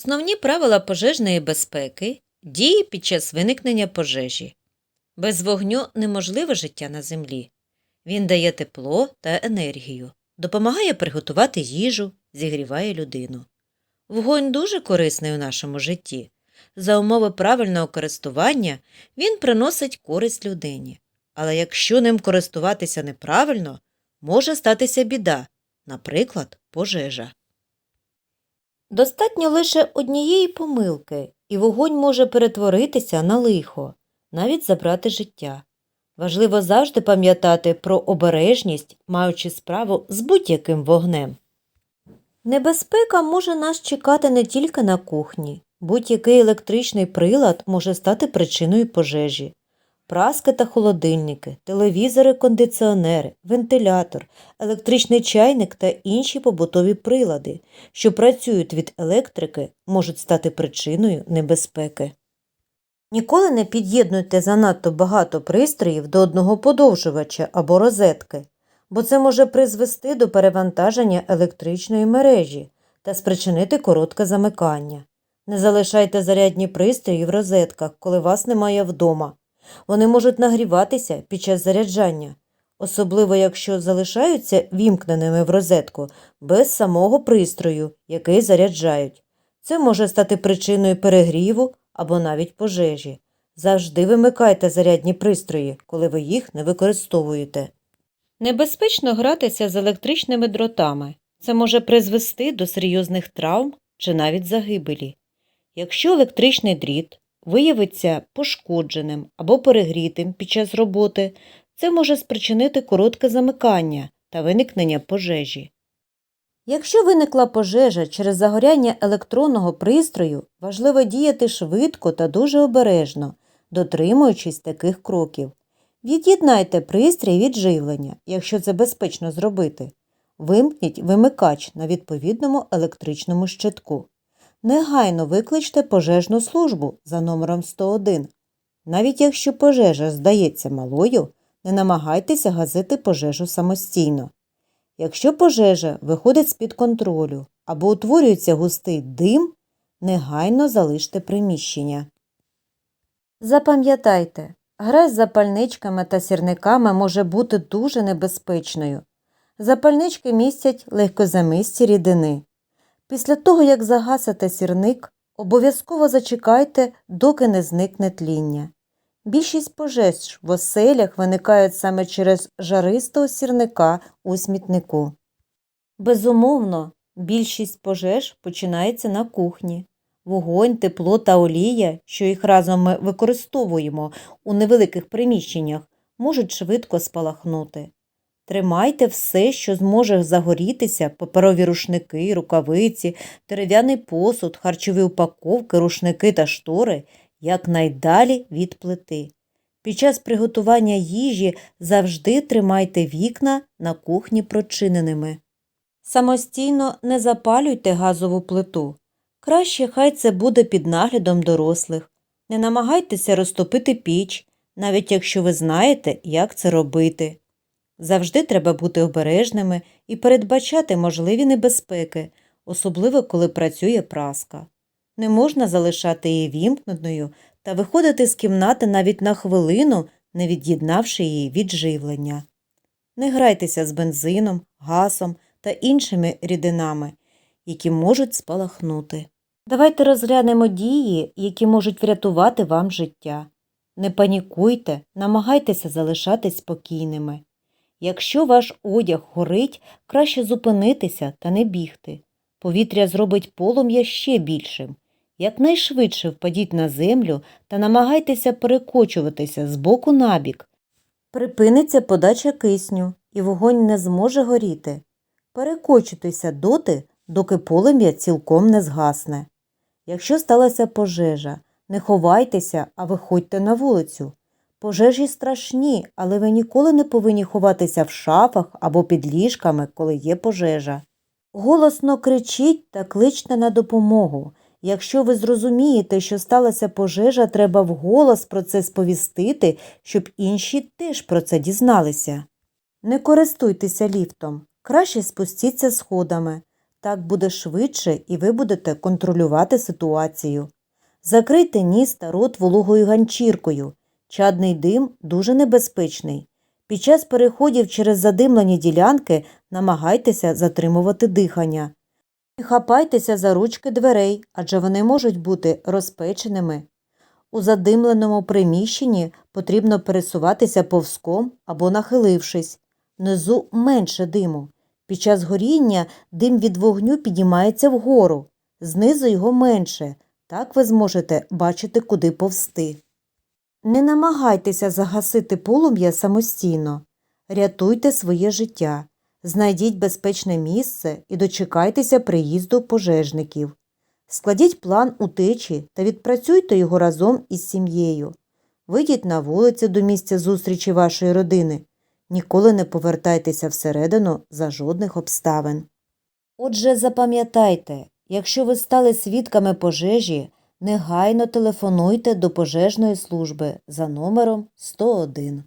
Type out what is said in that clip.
Основні правила пожежної безпеки дії під час виникнення пожежі. Без вогню неможливе життя на землі. Він дає тепло та енергію, допомагає приготувати їжу, зігріває людину. Вогонь дуже корисний у нашому житті. За умови правильного користування він приносить користь людині. Але якщо ним користуватися неправильно, може статися біда, наприклад, пожежа. Достатньо лише однієї помилки, і вогонь може перетворитися на лихо, навіть забрати життя. Важливо завжди пам'ятати про обережність, маючи справу з будь-яким вогнем. Небезпека може нас чекати не тільки на кухні. Будь-який електричний прилад може стати причиною пожежі. Праски та холодильники, телевізори, кондиціонери, вентилятор, електричний чайник та інші побутові прилади, що працюють від електрики, можуть стати причиною небезпеки. Ніколи не під'єднуйте занадто багато пристроїв до одного подовжувача або розетки, бо це може призвести до перевантаження електричної мережі та спричинити коротке замикання. Не залишайте зарядні пристрої в розетках, коли вас немає вдома. Вони можуть нагріватися під час заряджання, особливо якщо залишаються вімкненими в розетку без самого пристрою, який заряджають. Це може стати причиною перегріву або навіть пожежі. Завжди вимикайте зарядні пристрої, коли ви їх не використовуєте. Небезпечно гратися з електричними дротами. Це може призвести до серйозних травм чи навіть загибелі. Якщо електричний дріт виявиться пошкодженим або перегрітим під час роботи, це може спричинити коротке замикання та виникнення пожежі. Якщо виникла пожежа через загоряння електронного пристрою, важливо діяти швидко та дуже обережно, дотримуючись таких кроків. Від'єднайте пристрій від живлення, якщо це безпечно зробити. Вимкніть вимикач на відповідному електричному щитку. Негайно викличте пожежну службу за номером 101. Навіть якщо пожежа здається малою, не намагайтеся гасити пожежу самостійно. Якщо пожежа виходить з-під контролю або утворюється густий дим, негайно залиште приміщення. Запам'ятайте, гра з запальничками та сірниками може бути дуже небезпечною. Запальнички містять легкозамисті рідини. Після того, як загасите сірник, обов'язково зачекайте, доки не зникне тління. Більшість пожеж в оселях виникають саме через жаристого сірника у смітнику. Безумовно, більшість пожеж починається на кухні. Вогонь, тепло та олія, що їх разом ми використовуємо у невеликих приміщеннях, можуть швидко спалахнути. Тримайте все, що зможе загорітися, паперові рушники, рукавиці, дерев'яний посуд, харчові упаковки, рушники та штори якнайдалі від плити. Під час приготування їжі завжди тримайте вікна на кухні прочиненими. Самостійно не запалюйте газову плиту. Краще хай це буде під наглядом дорослих. Не намагайтеся розтопити піч, навіть якщо ви знаєте, як це робити. Завжди треба бути обережними і передбачати можливі небезпеки, особливо коли працює праска. Не можна залишати її вімкненою та виходити з кімнати навіть на хвилину, не від'єднавши її від живлення. Не грайтеся з бензином, газом та іншими рідинами, які можуть спалахнути. Давайте розглянемо дії, які можуть врятувати вам життя. Не панікуйте, намагайтеся залишатись спокійними. Якщо ваш одяг горить, краще зупинитися та не бігти. Повітря зробить полум'я ще більшим. Якнайшвидше впадіть на землю та намагайтеся перекочуватися з боку на бік. Припиниться подача кисню, і вогонь не зможе горіти. Перекочуйтеся доти, доки полум'я цілком не згасне. Якщо сталася пожежа, не ховайтеся, а виходьте на вулицю. Пожежі страшні, але ви ніколи не повинні ховатися в шафах або під ліжками, коли є пожежа. Голосно кричіть та кличте на допомогу. Якщо ви зрозумієте, що сталася пожежа, треба вголос про це сповістити, щоб інші теж про це дізналися. Не користуйтеся ліфтом, краще спустіться сходами. Так буде швидше і ви будете контролювати ситуацію. Закрийте ніс та рот вологою ганчіркою. Чадний дим дуже небезпечний. Під час переходів через задимлені ділянки намагайтеся затримувати дихання. Не хапайтеся за ручки дверей, адже вони можуть бути розпеченими. У задимленому приміщенні потрібно пересуватися повзком або нахилившись. Внизу менше диму. Під час горіння дим від вогню піднімається вгору, знизу його менше. Так ви зможете бачити, куди повсти. Не намагайтеся загасити полум'я самостійно. Рятуйте своє життя. Знайдіть безпечне місце і дочекайтеся приїзду пожежників. Складіть план утечі та відпрацюйте його разом із сім'єю. Вийдіть на вулицю до місця зустрічі вашої родини. Ніколи не повертайтеся всередину за жодних обставин. Отже, запам'ятайте, якщо ви стали свідками пожежі, негайно телефонуйте до пожежної служби за номером 101.